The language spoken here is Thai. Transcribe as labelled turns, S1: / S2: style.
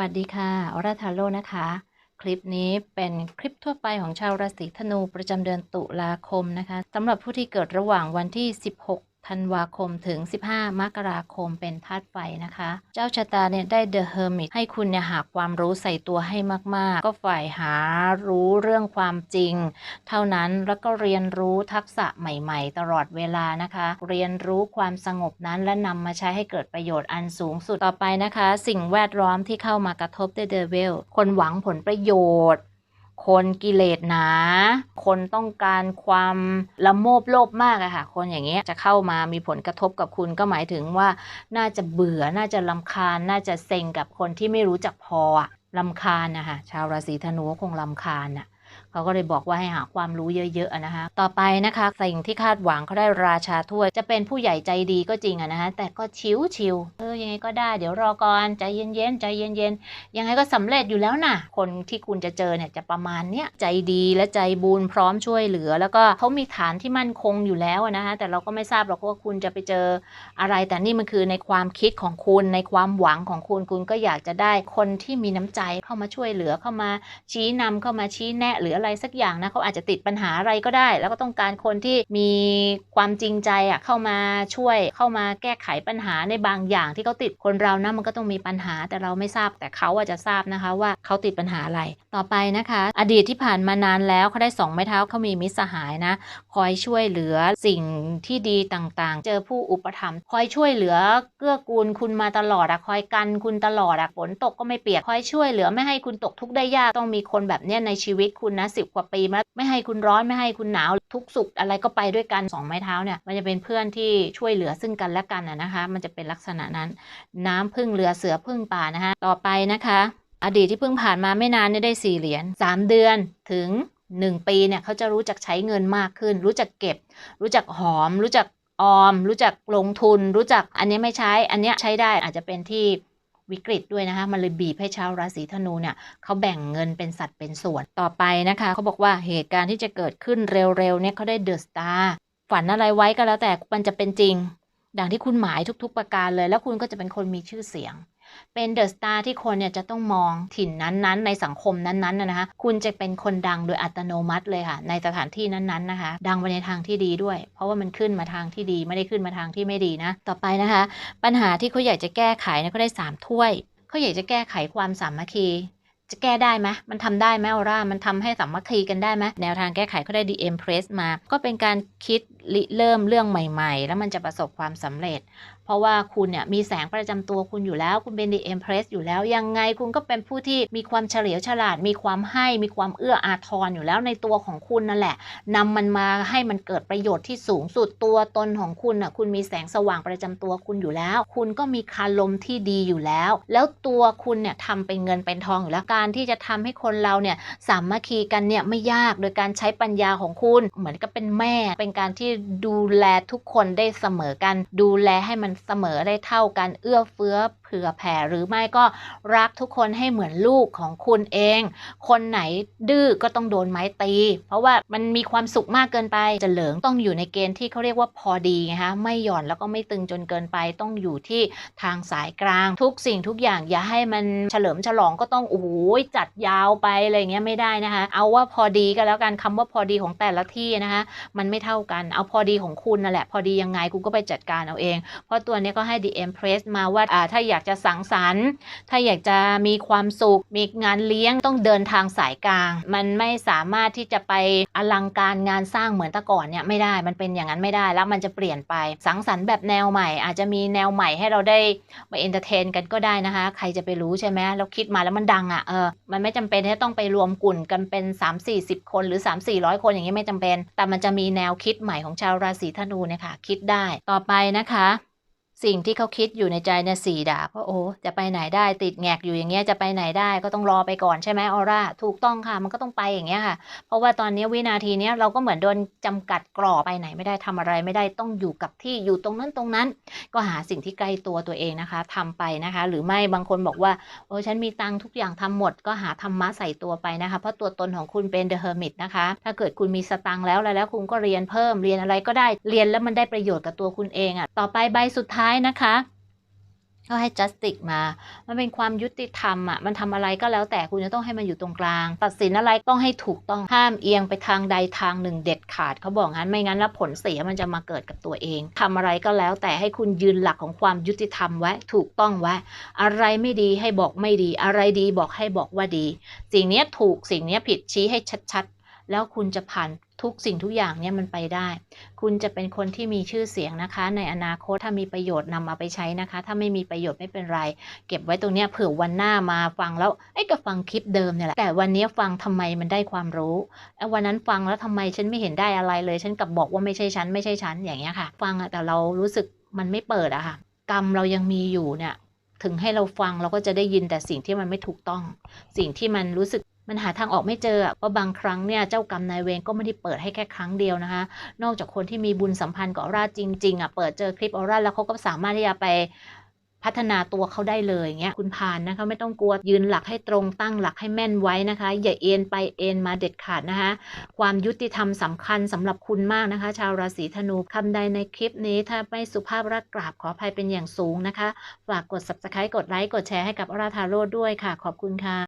S1: วัสดีค่ะอรทาโลนะคะ คลิปนี้เป็นคลิปทั่วไปของชาวราศีธนูประจำเดือนตุลาคมนะคะสำหรับผู้ที่เกิดระหว่างวันที่ 16 ธันวาคมถึง 15 มกราคมเป็นธาตุไฟนะคะ เจ้าชะตาเนี่ยได้ The Hermit ให้คุณเนี่ยหาความรู้ใส่ตัวให้มาก ๆ ก็ฝ่ายหารู้เรื่องความจริง เท่านั้นแล้วก็เรียนรู้ทักษะใหม่ ๆ ตลอดเวลานะคะ เรียนรู้ความสงบนั้นและนำมาใช้ให้เกิดประโยชน์อันสูงสุดต่อไปนะคะ สิ่งแวดล้อมที่เข้ามากระทบเด้วยเดวิลคนหวังผลประโยชน์ คนกิเลสหนา คนต้องการความละโมบโลภมากอะค่ะ คนอย่างเงี้ยจะเข้ามามีผลกระทบกับคุณก็หมายถึงว่า น่าจะเบื่อ น่าจะลำคาญ น่าจะเซ็งกับคนที่ไม่รู้จักพออะลำคาญนะคะชาวราศีธนูคงลำคาญอะ เขาก็เลยบอกว่าให้หาความรู้เยอะๆนะคะต่อไปนะคะสิ่งที่คาดหวังเขาได้ราชาถ้วย จะเป็นผู้ใหญ่ใจดีก็จริงอะนะคะแต่ก็ชิวชิวเออยังไงก็ได้ เดี๋ยวรอก่อนใจเย็นๆใจเย็นๆยังไงก็สำเร็จอยู่แล้วนะคนที่คุณจะเจอเนี่ยจะประมาณเนี้ยใจดีและใจบุญพร้อมช่วยเหลือ แล้วก็เขามีฐานที่มั่นคงอยู่แล้วนะคะแต่เราก็ไม่ทราบหรอกว่าคุณจะไปเจออะไร แต่นี่มันคือในความคิดของคุณในความหวังของคุณคุณก็อยากจะได้คนที่มีน้ำใจเข้ามาช่วยเหลือเข้ามาชี้นำเข้ามาชี้แนะหรืออะไรสักอย่างนะเขาอาจจะติดปัญหาอะไรก็ได้ แล้วก็ต้องการคนที่มีความจริงใจอะเข้ามาช่วยเข้ามาแก้ไขปัญหาในบางอย่างที่เขาติดคนเรานะมันก็ต้องมีปัญหาแต่เราไม่ทราบแต่เขาอาจจะทราบนะคะว่าเขาติดปัญหาอะไรต่อไปนะคะ อดีตที่ผ่านมานานแล้วเขาได้สองไม้เท้าเขามีมิตรสหายนะคอยช่วยเหลือสิ่งที่ดีต่างๆ เจอผู้อุปถัมภ์คอยช่วยเหลือเกื้อกูลคุณมาตลอดอะคอยกันคุณตลอดอะฝนตกก็ไม่เปียกคอยช่วยเหลือไม่ให้คุณตกทุกข์ได้ยากต้องมีคนแบบเนี้ยในชีวิตคุณนะสิบกว่าปีมาไม่ให้คุณร้อนไม่ให้คุณหนาวทุกสุขอะไรก็ไปด้วยกันสองไม้เท้าเนี่ยมันจะเป็นเพื่อนที่ช่วยเหลือซึ่งกันและกันนะคะ มันจะเป็นลักษณะนั้น น้ำพึ่งเรือเสือพึ่งป่านะคะต่อไปนะคะ อดีตที่เพิ่งผ่านมาไม่นานเนี่ยได้สี่เหรียญสามเดือนถึงหนึ่งปีเนี่ยเขาจะรู้จักใช้เงินมากขึ้น รู้จักเก็บ รู้จักหอม รู้จักออม รู้จักลงทุน รู้จักอันนี้ไม่ใช้ อันนี้ใช้ได้อาจจะเป็นที่ วิกฤตด้วยนะคะ มันเลยบีบให้ชาวราศีธนูเนี่ยเขาแบ่งเงินเป็นสัดเป็นส่วน ต่อไปนะคะเขาบอกว่าเหตุการณ์ที่จะเกิดขึ้นเร็วๆเนี่ยเขาได้เดอะสตาร์ฝันอะไรไว้ก็แล้วแต่มันจะเป็นจริง ดังที่คุณหมายทุก ๆ ประการเลย แล้วคุณก็จะเป็นคนมีชื่อเสียง เป็นเดอะสตาร์ที่คนเนี่ยจะต้องมองถิ่นนั้นๆ ในสังคมนั้นๆนะนะคะคุณจะเป็นคนดังโดยอัตโนมัติเลยค่ะ ในสถานที่นั้นๆนะคะ ดังไปในทางที่ดีด้วย เพราะว่ามันขึ้นมาทางที่ดีไม่ได้ขึ้นมาทางที่ไม่ดีนะต่อไปนะคะ ปัญหาที่เขาอยากจะแก้ไขเนี่ยเขาได้สามถ้วยเขาอยากจะแก้ไขความสามัคคีจะแก้ได้ไหมมันทำได้ไหมออร่า มันทำให้สามัคคีกันได้ไหมแนวทางแก้ไขเขาได้ DM Press มา ก็เป็นการคิดริเริ่มเรื่องใหม่ๆ แล้วมันจะประสบความสำเร็จ เพราะว่าคุณเนี่ยมีแสงประจำตัวคุณอยู่แล้ว คุณเป็น DM Press อยู่แล้ว ยังไงคุณก็เป็นผู้ที่มีความเฉลียวฉลาด มีความให้ มีความเอื้ออาทรอยู่แล้วในตัวของคุณนั่นแหละนำมันมาให้มันเกิดประโยชน์ที่สูงสุดตัวตนของคุณน่ะคุณมีแสงสว่างประจำตัวคุณอยู่แล้ว คุณก็มีคารมที่ดีอยู่แล้ว แล้วตัวคุณเนี่ยทำเป็นเงินเป็นทองอยู่แล้วการที่จะทำให้คนเราเนี่ยสามัคคีกันเนี่ยไม่ยากโดยการใช้ปัญญาของคุณเหมือนกับเป็นแม่ เป็นการที่ดูแลทุกคนได้เสมอกัน ดูแลให้มันเสมอได้เท่ากัน เอื้อเฟื้อ ผื่อแผ่หรือไม่ก็รักทุกคนให้เหมือนลูกของคุณเอง คนไหนดื้อก็ต้องโดนไม้ตี เพราะว่ามันมีความสุขมากเกินไปจะเหลิงต้องอยู่ในเกณฑ์ที่เขาเรียกว่าพอดีไงคะไม่หย่อนแล้วก็ไม่ตึงจนเกินไปต้องอยู่ที่ทางสายกลาง ทุกสิ่งทุกอย่างอย่าให้มันเฉลิมฉลองก็ต้องโอ้โหจัดยาวไปอะไรเงี้ยไม่ได้นะคะเอาว่าพอดีก็แล้วกันคำว่าพอดีของแต่ละที่นะคะมันไม่เท่ากันเอาพอดีของคุณนั่นแหละพอดียังไงคุณก็ไปจัดการเอาเอง เพราะตัวนี้ก็ให้ DM Press มาว่าอ่าถ้าอยากจะสังสรรค์ ถ้าอยากจะมีความสุข มีงานเลี้ยงต้องเดินทางสายกลาง มันไม่สามารถที่จะไปอลังการงานสร้างเหมือนแต่ก่อนเนี่ยไม่ได้ มันเป็นอย่างนั้นไม่ได้แล้วมันจะเปลี่ยนไป สังสรรค์แบบแนวใหม่ อาจจะมีแนวใหม่ให้เราได้มาเอนเตอร์เทนกันก็ได้นะคะ ใครจะไปรู้ใช่ไหมเราคิดมาแล้วมันดังอะ่ะเออมันไม่จำเป็นที่ต้องไปรวมกลุ่มกันเป็น 3 4 0 คนหรือ 3 4 0 0 คนอย่างนี้ไม่จำเป็น แต่มันจะมีแนวคิดใหม่ของชาวราศีธนูเนี่ยค่ะคิดได้ต่อไปนะคะ สิ่งที่เขาคิดอยู่ในใจเนี่ยสี่ดาบว่าโอ้จะไปไหนได้ติดแงกอยู่อย่างเงี้ยจะไปไหนได้ก็ต้องรอไปก่อนใช่ไหมออร่าถูกต้องค่ะมันก็ต้องไปอย่างเงี้ยค่ะ เพราะว่าตอนนี้วินาทีเนี้ยเราก็เหมือนโดนจำกัดกรอบไปไหนไม่ได้ทำอะไรไม่ได้ต้องอยู่กับที่อยู่ตรงนั้นตรงนั้น ก็หาสิ่งที่ใกล้ตัวตัวเองนะคะทำไปนะคะ หรือไม่บางคนบอกว่าโอ้ฉันมีตังค์ทุกอย่างทำหมด ก็หาธรรมะใส่ตัวไปนะคะ เพราะตัวตนของคุณเป็น The Hermit นะคะ ถ้าเกิดคุณมีสตังค์แล้วแล้วแล้วคุณก็เรียนเพิ่มเรียนอะไรก็ได้เรียนแล้วมันได้ประโยชน์กับตัวคุณเองอะ่ะต่อไปใบสุดท้ายนะคะ ก็ให้ justice มา มันเป็นความยุติธรรมอะ มันทำอะไรก็แล้วแต่คุณจะต้องให้มันอยู่ตรงกลาง ตัดสินอะไรต้องให้ถูกต้อง ห้ามเอียงไปทางใดทางหนึ่งเด็ดขาดเขาบอกงั้น ไม่งั้นแล้วผลเสียมันจะมาเกิดกับตัวเองทำอะไรก็แล้วแต่ให้คุณยืนหลักของความยุติธรรมไว้ ถูกต้องไว้ อะไรไม่ดีให้บอกไม่ดี อะไรดีบอกให้บอกว่าดี สิ่งนี้ถูก สิ่งนี้ผิดชี้ให้ชัดๆ แล้วคุณจะผ่าน ทุกสิ่งทุกอย่างเนี่ยมันไปได้ คุณจะเป็นคนที่มีชื่อเสียงนะคะ ในอนาคตถ้ามีประโยชน์นำเอาไปใช้นะคะ ถ้าไม่มีประโยชน์ไม่เป็นไร เก็บไว้ตรงเนี้ยเผื่อวันหน้ามาฟังแล้วไอ้ก็ฟังคลิปเดิมเนี่ยแหละแต่วันนี้ฟังทำไมมันได้ความรู้แล้วันนั้นฟังแล้วทำไมฉันไม่เห็นได้อะไรเลย ฉันกลับบอกว่าไม่ใช่ฉันไม่ใช่ฉันอย่างเงี้ยค่ะ ฟังอะแต่เรารู้สึกมันไม่เปิดอะค่ะ กรรมเรายังมีอยู่เนี่ยถึงให้เราฟังเราก็จะได้ยินแต่สิ่งที่มันไม่ถูกต้อง สิ่งที่มันรู้สึก มันหาทางออกไม่เจออะเพราะบางครั้งเนี่ยเจ้ากรรมนายเวรก็ไม่ได้เปิดให้แค่ครั้งเดียวนะคะ นอกจากคนที่มีบุญสัมพันธ์กับออร่าจริงๆอะเปิดเจอคลิปออร่าแล้วเขาก็สามารถที่จะไปพัฒนาตัวเขาได้เลยอย่างเงี้ยคุณผ่านนะคะไม่ต้องกลัวยืนหลักให้ตรงตั้งหลักให้แม่นไว้นะคะ อย่าเอ็นไปเอ็นมาเด็ดขาดนะคะความยุติธรรมสำคัญสำหรับคุณมากนะคะ ชาวราศีธนูคำใดในคลิปนี้ถ้าไม่สุภาพรักกราบขออภัยเป็นอย่างสูงนะคะ ฝากกด subscribe กดไลค์กดแชร์ให้กับออราทาโร่ด้วยค่ะ ขอบคุณค่ะ